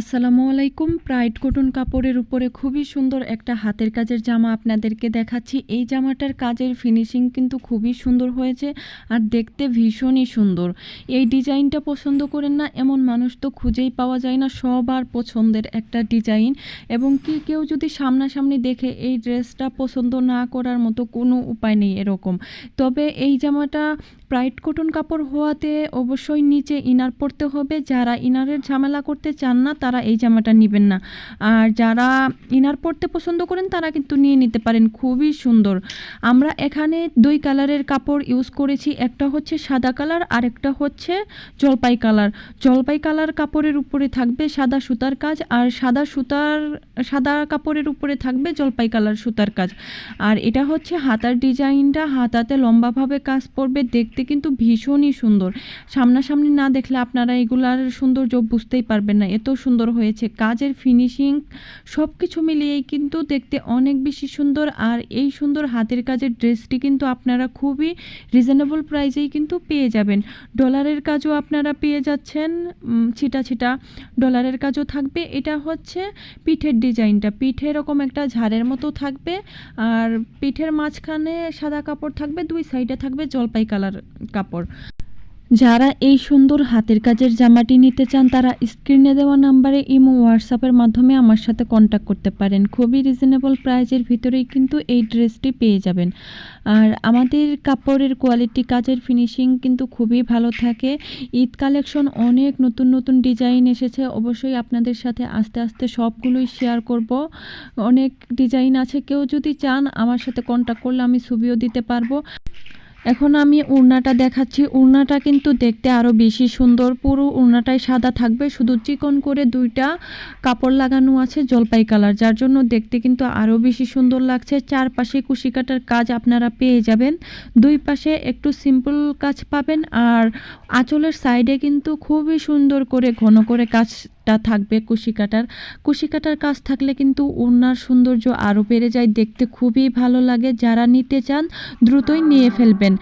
আসসালামু আলাইকুম। Pride cotton কাপড়ের উপরে খুবই সুন্দর একটা হাতের কাজের জামা আপনাদেরকে দেখাচ্ছি। এই জামাটার কাজের ফিনিশিং কিন্তু খুবই সুন্দর হয়েছে আর দেখতে ভীষণই সুন্দর। এই ডিজাইনটা পছন্দ করেন না, এমন মানুষ তো খুঁজেই পাওয়া যায় না, সবার পছন্দের একটা ডিজাইন। এবং কি কেউ যদি সামনাসামনি দেখে এই ড্রেসটা পছন্দ না করার মতো কোনো উপায় নেই এরকম। তবে এই জামাটা প্রাইড কটন কাপড় হওয়াতে অবশ্যই নিচে ইনার পরতে হবে। যারা ইনারের ঝামেলা করতে চান না, তারা এই জামাটা নেবেন না। আর যারা ইনার পরতে পছন্দ করেন, তারা কিন্তু নিয়ে নিতে পারেন। খুবই সুন্দর। আমরা এখানে দুই কালারের কাপড় ইউজ করেছি। একটা হচ্ছে সাদা কালার আর একটা হচ্ছে জলপাই কালার। জলপাই কালার কাপড়ের উপরে থাকবে সাদা সুতার কাজ, আর সাদা সুতার, সাদা কাপড়ের উপরে থাকবে জলপাই কালার সুতার কাজ। আর এটা হচ্ছে হাতার ডিজাইনটা। হাতাতে লম্বাভাবে কাজ পড়বে। দেখতে কিন্তু ভীষণই সুন্দর। সামনাসামনি না দেখলে আপনারা এগুলার সৌন্দর্য বুঝতেই পারবেন না। এত সুন্দর হয়েছে। কাজের ফিনিশিং সব কিছু মিলিয়েই কিন্তু দেখতে অনেক বেশি সুন্দর। আর এই সুন্দর হাতের কাজের ড্রেসটি কিন্তু আপনারা খুবই রিজনেবল প্রাইসেই কিন্তু পেয়ে যাবেন। ডলারের কাজও আপনারা পেয়ে যাচ্ছেন। ছিটা ছিটা ডলারের কাজও থাকবে। এটা হচ্ছে পিঠের ডিজাইনটা। পিঠে এরকম একটা ঝাড়ের মতো থাকবে। আর পিঠের মাঝখানে সাদা কাপড় থাকবে, দুই সাইডে থাকবে জলপাই কালার কাপড়। যারা এই সুন্দর হাতের কাজের জামাটি নিতে চান, তারা স্ক্রিনে দেওয়া নাম্বারে ইমো হোয়াটসঅ্যাপের মাধ্যমে আমার সাথে কন্ট্যাক্ট করতে পারেন। খুবই রিজনেবল প্রাইজের ভিতরেই কিন্তু এই ড্রেসটি পেয়ে যাবেন। আর আমাদের কাপড়ের কোয়ালিটি কাজের ফিনিশিং কিন্তু খুবই ভালো থাকে। ঈদ কালেকশন অনেক নতুন নতুন ডিজাইন এসেছে। অবশ্যই আপনাদের সাথে আস্তে আস্তে সবগুলোই শেয়ার করব। অনেক ডিজাইন আছে। কেউ যদি চান আমার সাথে কন্ট্যাক্ট করলে আমি ছবিও দিতে পারব। এখন আমি উড়নাটা দেখাচ্ছি। উড়নাটা কিন্তু দেখতে আরও বেশি সুন্দর। পুরো উড়নাটাই সাদা থাকবে। শুধু চিকন করে দুইটা কাপড় লাগানো আছে জলপাই কালার। যার জন্য দেখতে কিন্তু আরও বেশি সুন্দর লাগছে। চারপাশে কুশি কাটার কাজ আপনারা পেয়ে যাবেন। দুই পাশে একটু সিম্পল কাজ পাবেন। আর আঁচলের সাইডে কিন্তু খুবই সুন্দর করে ঘন করে কাজটা থাকবে কুশি কাটার কুশি কাটার কাজ থাকলে কিন্তু ওনার সৌন্দর্য আরও বেড়ে যায়। দেখতে খুবই ভালো লাগে। যারা নিতে চান, দ্রুতই নিয়ে ফেলবেন।